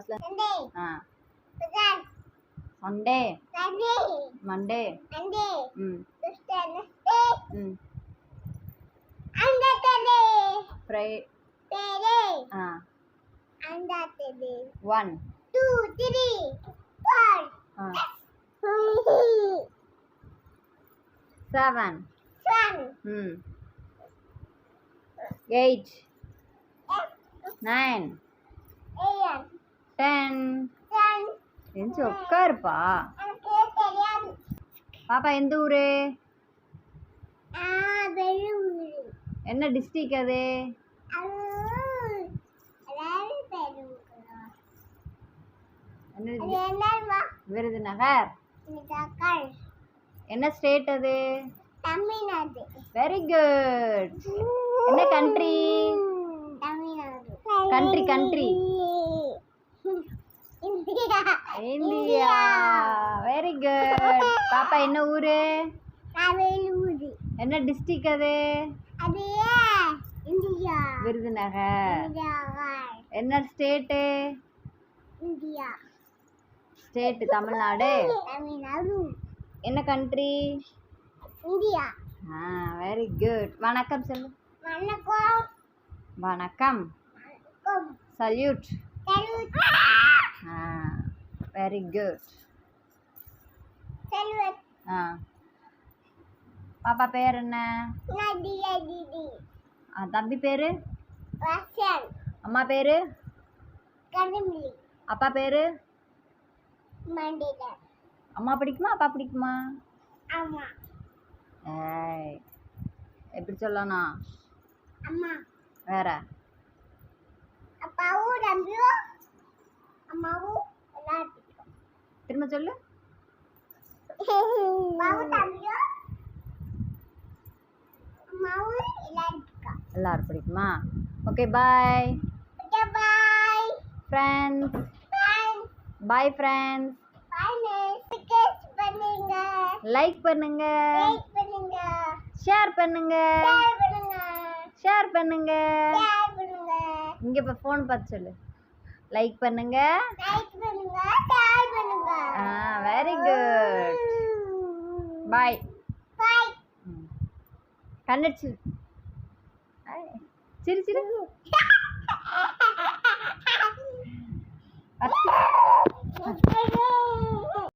கிளாஸ்ல Sunday Monday Wednesday, ம் ten உட்காருப்பா. பாப்பா எந்த ஊரு? என்ன டிஸ்ட்ரிக் அது? விருதுநகர். என்ன ஸ்டேட் அது? தமிழ்நாடு. வெரி குட் என்ன country Country, country. India. Very good பாப்பா என்ன ஊரு? என்ன டிஸ்ட்ரிக் அது? அது இந்தியா. விருதுநகர். என்ன ஸ்டேட்டு இந்தியா. ஸ்டேட் தமிழ்நாடு. என்ன கண்ட்ரி இந்தியா. ஆ வெரி குட் வணக்கம் சொல்லு. வணக்கம். வணக்கம். சல்யூட் செல்வத் ஆ. வெரி குட் ஆ. பாப்பா பேர் என்ன? ஆ தம்பி பேர்? அம்மா பேர்? அப்பா பேர்? அம்மா பிடிக்குமா அப்பா பிடிக்குமா? எப்படி சொல்லணும்? அம்மா. வேற? அப்பாவும் அம்மாவும் திரும்ப சொல்லு. எல்லாரும் பிடிக்கும்? Okay bye bye friends bye friends like பண்ணுங்க. லைக் பண்ணுங்க. ஷேர் பண்ணுங்க. ஷேர் பண்ணுங்க. இங்க இப்போ ஃபோன் பார்த்து சொல்லு. லைக் பண்ணுங்க. லைக் பண்ணுங்க ஷேர் பண்ணுங்க ஆ வெரி குட் பாய். பாய். கண்ணடிச்சு. சிரி சிரி.